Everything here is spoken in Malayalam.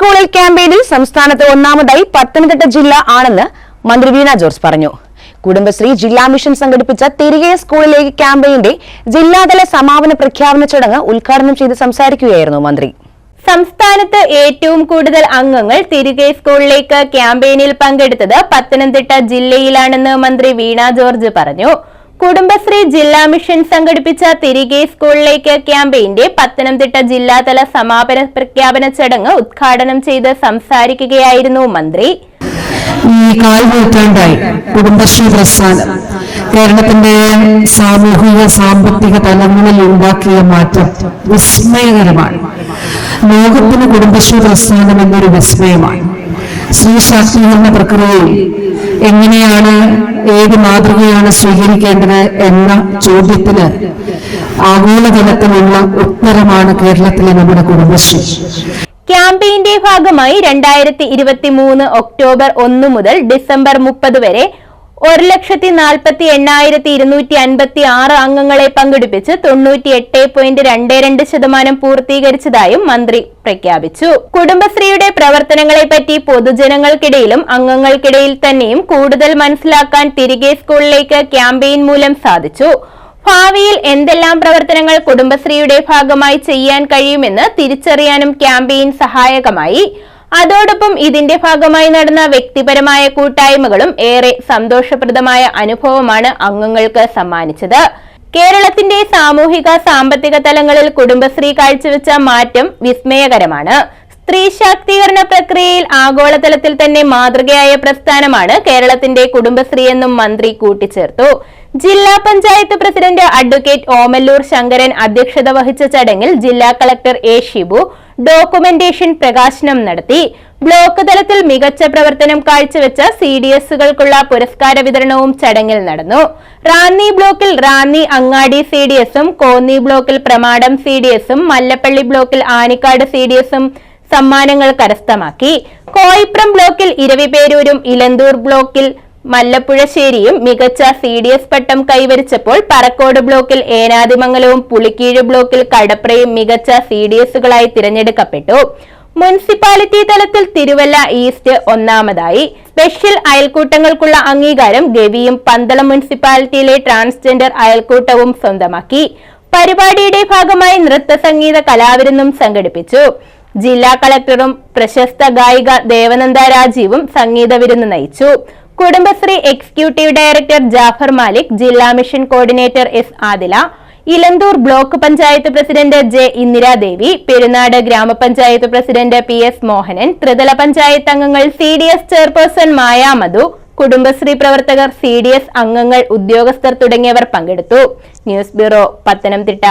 സ്കൂളിൽ ക്യാമ്പയിനിൽ സംസ്ഥാനത്ത് ഒന്നാമതായി പത്തനംതിട്ട ജില്ല ആണെന്ന് മന്ത്രി വീണ ജോർജ് പറഞ്ഞു. കുടുംബശ്രീ ജില്ലാ മിഷൻ സംഘടിപ്പിച്ച തിരികെ സ്കൂളിലേക്ക് ക്യാമ്പയിന്റെ ജില്ലാതല സമാപന പ്രഖ്യാപന ചടങ്ങ് ഉദ്ഘാടനം ചെയ്ത് സംസാരിക്കുകയായിരുന്നു മന്ത്രി. സംസ്ഥാനത്ത് ഏറ്റവും കൂടുതൽ അംഗങ്ങൾ തിരികെ സ്കൂളിലേക്ക് ക്യാമ്പയിനിൽ പങ്കെടുത്തത് പത്തനംതിട്ട ജില്ലയിലാണെന്ന് മന്ത്രി വീണ ജോർജ് പറഞ്ഞു. കുടുംബശ്രീ ജില്ലാ മിഷൻ സംഘടിപ്പിച്ച തിരികെ സ്കൂളിലേക്ക് ക്യാമ്പയിന്റെ പത്തനംതിട്ട ജില്ലാതല സമാപന പ്രഖ്യാപന ചടങ്ങ് ഉദ്ഘാടനം ചെയ്ത് സംസാരിക്കുകയായിരുന്നു മന്ത്രി. ഈ കുടുംബശ്രീ പ്രസ്ഥാനം കേരളത്തിന്റെ സാമൂഹിക സാമ്പത്തിക തലങ്ങളിൽ ഉണ്ടാക്കിയ മാറ്റം വിസ്മയകരമാണ്. ലോകത്തിന് കുടുംബശ്രീ പ്രസ്ഥാനം എന്നൊരു വിസ്മയമാണ്. സ്ത്രീ ശാക്തീകരണ പ്രക്രിയയിൽ എങ്ങനെയാണ് ഏത് മാതൃകയാണ് സ്വീകരിക്കേണ്ടത് എന്ന ചോദ്യത്തിന് ആഗോളതലത്തിലുള്ള ഉത്തരമാണ് കേരളത്തിലെ നമ്മുടെ കുടുംബശ്രീ. ക്യാമ്പയിന്റെ ഭാഗമായി രണ്ടായിരത്തി ഇരുപത്തി മൂന്ന് ഒക്ടോബർ ഒന്ന് മുതൽ ഡിസംബർ മുപ്പത് വരെ ഒരു ലക്ഷത്തി നാൽപ്പത്തി എണ്ണായിരത്തി ഇരുന്നൂറ്റി അൻപത്തി ആറ് അംഗങ്ങളെ പങ്കെടുപ്പിച്ച് തൊണ്ണൂറ്റി എട്ട് പോയിന്റ് രണ്ട് രണ്ട് ശതമാനം പൂർത്തീകരിച്ചതായും മന്ത്രി പ്രഖ്യാപിച്ചു. കുടുംബശ്രീയുടെ പ്രവർത്തനങ്ങളെപ്പറ്റി പൊതുജനങ്ങൾക്കിടയിലും അംഗങ്ങൾക്കിടയിൽ തന്നെയും കൂടുതൽ മനസ്സിലാക്കാൻ തിരികെ സ്കൂളിലേക്ക് ക്യാമ്പയിൻ മൂലം സാധിച്ചു. ഭാവിയിൽ എന്തെല്ലാം പ്രവർത്തനങ്ങൾ കുടുംബശ്രീയുടെ ഭാഗമായി ചെയ്യാൻ കഴിയുമെന്ന് തിരിച്ചറിയാനും ക്യാമ്പയിൻ സഹായകമായി. അതോടൊപ്പം ഇതിന്റെ ഭാഗമായി നടന്ന വ്യക്തിപരമായ കൂട്ടായ്മകളും ഏറെ സന്തോഷപ്രദമായ അനുഭവമാണ് അംഗങ്ങൾക്ക് സമ്മാനിച്ചത്. കേരളത്തിന്റെ സാമൂഹിക സാമ്പത്തിക തലങ്ങളിൽ കുടുംബശ്രീ കാഴ്ചവെച്ച മാറ്റം വിസ്മയകരമാണ്. സ്ത്രീ ശാക്തീകരണ പ്രക്രിയയിൽ ആഗോളതലത്തിൽ തന്നെ മാതൃകയായ പ്രസ്ഥാനമാണ് കേരളത്തിന്റെ കുടുംബശ്രീ എന്നും മന്ത്രി കൂട്ടിച്ചേർത്തു. ജില്ലാ പഞ്ചായത്ത് പ്രസിഡന്റ് അഡ്വക്കേറ്റ് ഓമല്ലൂർ ശങ്കരൻ അധ്യക്ഷത വഹിച്ച ചടങ്ങിൽ ജില്ലാ കളക്ടർ എ ഷിബു ഡോക്യുമെന്റേഷൻ പ്രകാശനം നടത്തി. ബ്ലോക്ക് തലത്തിൽ മികച്ച പ്രവർത്തനം കാഴ്ചവെച്ച സി ഡി എസുകൾക്കുള്ള പുരസ്കാര വിതരണവും ചടങ്ങിൽ നടന്നു. റാന്നി ബ്ലോക്കിൽ റാന്നി അങ്ങാടി സി ഡി എസും കോന്നി ബ്ലോക്കിൽ പ്രമാടം സി ഡി എസും മല്ലപ്പള്ളി ബ്ലോക്കിൽ ആനിക്കാട് സി ഡി എസും സമ്മാനങ്ങൾ കരസ്ഥമാക്കി. കോയിപ്രം ബ്ലോക്കിൽ ഇരവിപേരൂരും ഇലന്തൂർ ബ്ലോക്കിൽ മല്ലപ്പുഴശ്ശേരിയും മികച്ച സി ഡി എസ് പട്ടം കൈവരിച്ചപ്പോൾ പറക്കോട് ബ്ലോക്കിൽ ഏനാതിമംഗലവും പുളിക്കീഴ് ബ്ലോക്കിൽ കടപ്രയും മികച്ച സി ഡി എസുകളായി തിരഞ്ഞെടുക്കപ്പെട്ടു. മുനിസിപ്പാലിറ്റി തലത്തിൽ തിരുവല്ല ഈസ്റ്റ് ഒന്നാമതായി. സ്പെഷ്യൽ അയൽക്കൂട്ടങ്ങൾക്കുള്ള അംഗീകാരം ഗവിയും പന്തളം മുനിസിപ്പാലിറ്റിയിലെ ട്രാൻസ്ജെൻഡർ അയൽക്കൂട്ടവും സ്വന്തമാക്കി. പരിപാടിയുടെ ഭാഗമായി നൃത്ത സംഗീത കലാവിരുന്നും സംഘടിപ്പിച്ചു. ജില്ലാ കളക്ടറും പ്രശസ്ത ഗായിക ദേവനന്ദ രാജീവും സംഗീത വിരുന്ന് നയിച്ചു. കുടുംബശ്രീ എക്സിക്യൂട്ടീവ് ഡയറക്ടർ ജാഫർ മാലിക് ജില്ലാ mission coordinator S Adila Elanthoor block panchayat president J Indiradevi Perunad ഗ്രാമപഞ്ചായത്ത് പ്രസിഡന്റ് പി എസ് മോഹനൻ ത്രിതല പഞ്ചായത്ത് അംഗങ്ങൾ C D S chairperson Mayamadhu Kudumbashree പ്രവർത്തകർ സി ഡി എസ് അംഗങ്ങൾ ഉദ്യോഗസ്ഥർ തുടങ്ങിയവർ പങ്കെടുത്തു. News bureau Pathanamthitta.